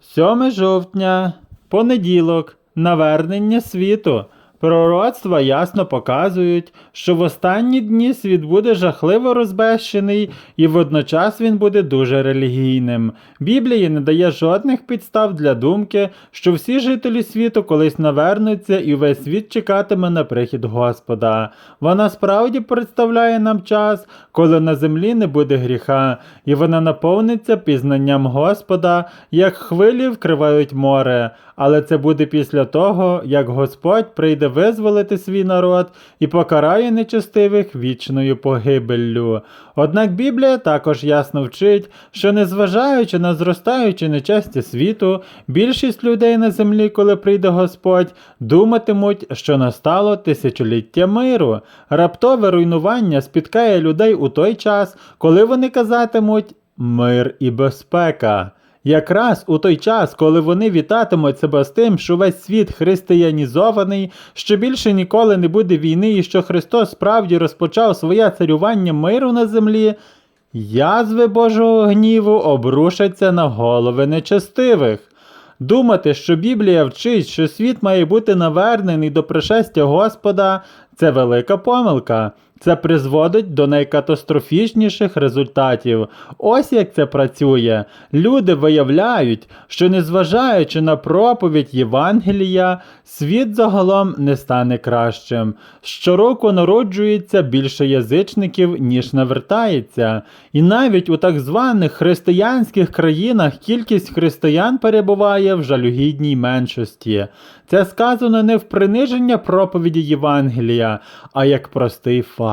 7 жовтня, понеділок, навернення світу. Пророцтва ясно показують, що в останні дні світ буде жахливо розбещений і водночас він буде дуже релігійним. Біблія не дає жодних підстав для думки, що всі жителі світу колись навернуться і весь світ чекатиме на прихід Господа. Вона справді представляє нам час, коли на землі не буде гріха, і вона наповниться пізнанням Господа, як хвилі вкривають море. Але це буде після того, як Господь прийде визволити свій народ і покарає нечестивих вічною погибеллю. Однак Біблія також ясно вчить, що незважаючи на зростаюче нечестя світу, більшість людей на землі, коли прийде Господь, думатимуть, що настало тисячоліття миру. Раптове руйнування спіткає людей у той час, коли вони казатимуть мир і безпека. Якраз у той час, коли вони вітатимуть себе з тим, що весь світ християнізований, що більше ніколи не буде війни і що Христос справді розпочав своє царювання миру на землі, язви Божого гніву обрушаться на голови нечестивих. Думати, що Біблія вчить, що світ має бути навернений до пришестя Господа, це велика помилка. Це призводить до найкатастрофічніших результатів. Ось як це працює. Люди виявляють, що незважаючи на проповідь Євангелія, світ загалом не стане кращим. Щороку народжується більше язичників, ніж навертається. І навіть у так званих християнських країнах кількість християн перебуває в жалюгідній меншості. Це сказано не в приниження проповіді Євангелія, а як простий факт.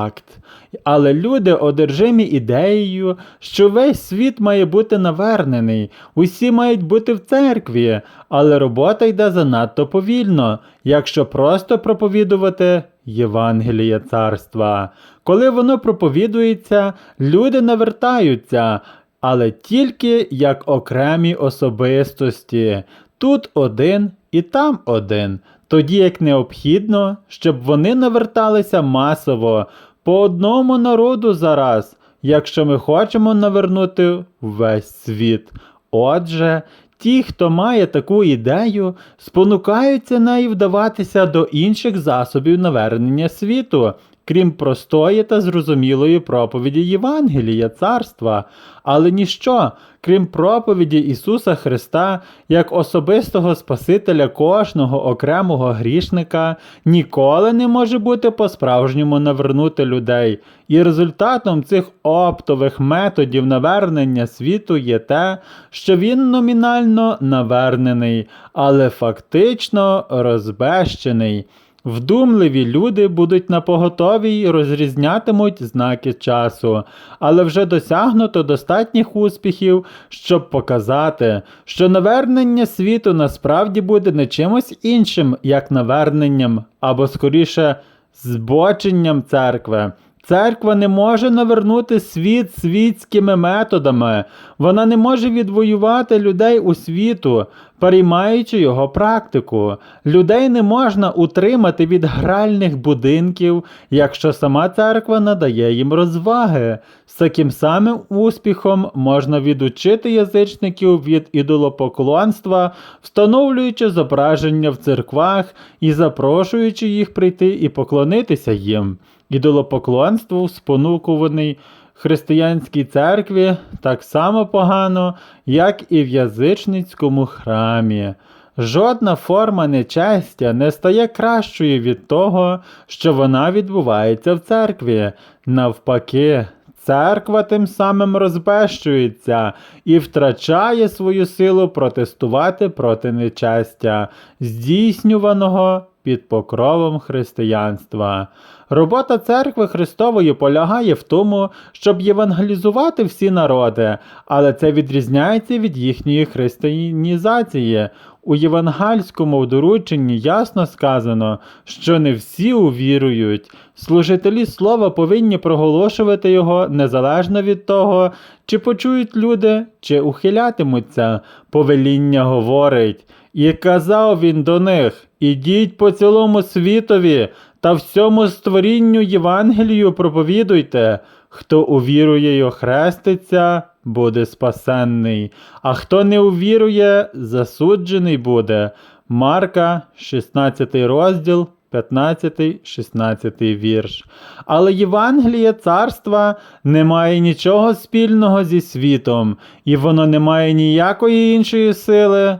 Але люди одержимі ідеєю, що весь світ має бути навернений, усі мають бути в церкві, але робота йде занадто повільно, якщо просто проповідувати Євангеліє царства. Коли воно проповідується, люди навертаються, але тільки як окремі особистості. Тут один і там один, тоді як необхідно, щоб вони наверталися масово по одному народу зараз, якщо ми хочемо навернути весь світ. Отже, ті, хто має таку ідею, спонукаються нею вдаватися до інших засобів навернення світу, крім простої та зрозумілої проповіді Євангелія царства, але ніщо, крім проповіді Ісуса Христа як особистого Спасителя кожного окремого грішника, ніколи не може бути по-справжньому навернути людей. І результатом цих оптових методів навернення світу є те, що він номінально навернений, але фактично розбещений. Вдумливі люди будуть на поготові й розрізнятимуть знаки часу, але вже досягнуто достатніх успіхів, щоб показати, що навернення світу насправді буде не чимось іншим, як наверненням, або скоріше збоченням церкви. Церква не може навернути світ світськими методами, вона не може відвоювати людей у світу, переймаючи його практику. Людей не можна утримати від гральних будинків, якщо сама церква надає їм розваги. З таким самим успіхом можна відучити язичників від ідолопоклонства, встановлюючи зображення в церквах і запрошуючи їх прийти і поклонитися їм. Ідолопоклонство спонукуваний християнській церкві так само погано, як і в язичницькому храмі. Жодна форма нечестя не стає кращою від того, що вона відбувається в церкві. Навпаки, церква тим самим розбещується і втрачає свою силу протестувати проти нечестя, здійснюваного під покровом християнства. Робота церкви Христової полягає в тому, щоб євангелізувати всі народи, але це відрізняється від їхньої християнізації. У євангельському дорученні ясно сказано, що не всі увірують. Служителі слова повинні проголошувати його незалежно від того, чи почують люди, чи ухилятимуться. Повеління говорить. І казав він до них: Ідіть по цілому світові та всьому створінню Євангелію проповідуйте. Хто увірує й охреститься, буде спасенний, а хто не увірує, засуджений буде. Марка, 16 розділ, 15-16 вірш. Але Євангеліє царства не має нічого спільного зі світом, і воно не має ніякої іншої сили,